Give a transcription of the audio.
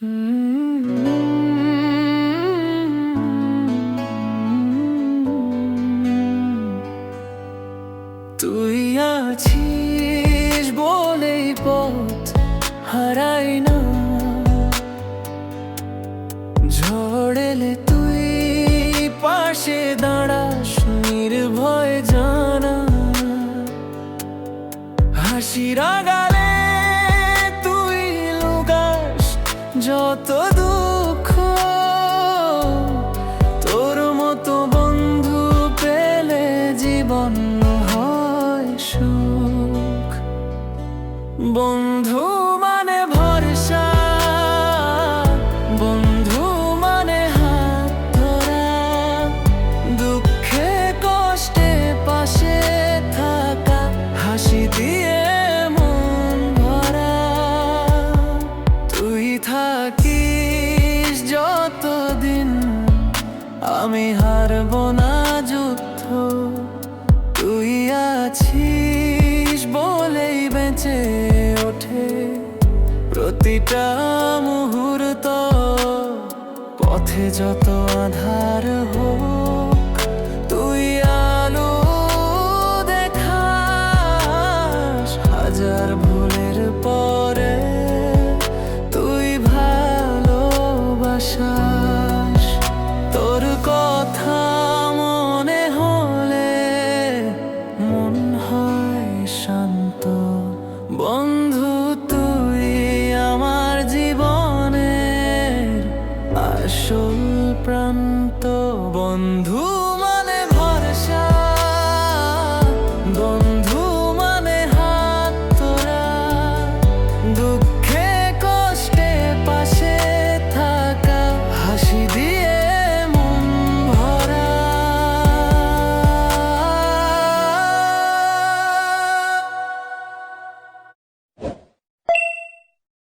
তুই আছিস বলেই পথ হারাই না। ঝড়েলে তুই পাশে দাঁড়াস নির্ভয় জানা। হাসির গালে যত দুঃখ তোর মতো বন্ধু পেলে জীবন হয় সুখ। বন্ধু মানে ভরসা, বন্ধু মানে হাত ধরা। দুঃখে কষ্টে পাশে থাকা, হাসি দিয়ে যতদিন আমি হারব না যুদ্ধ। তুই আছিস বলেই বেঁচে ওঠে প্রতিটা মুহূর্ত। পথে যত আধার হোক বন্ধু তুই আমার জীবনের আসল প্রান্ত। বন্ধু মানে ভরসা বন্ধু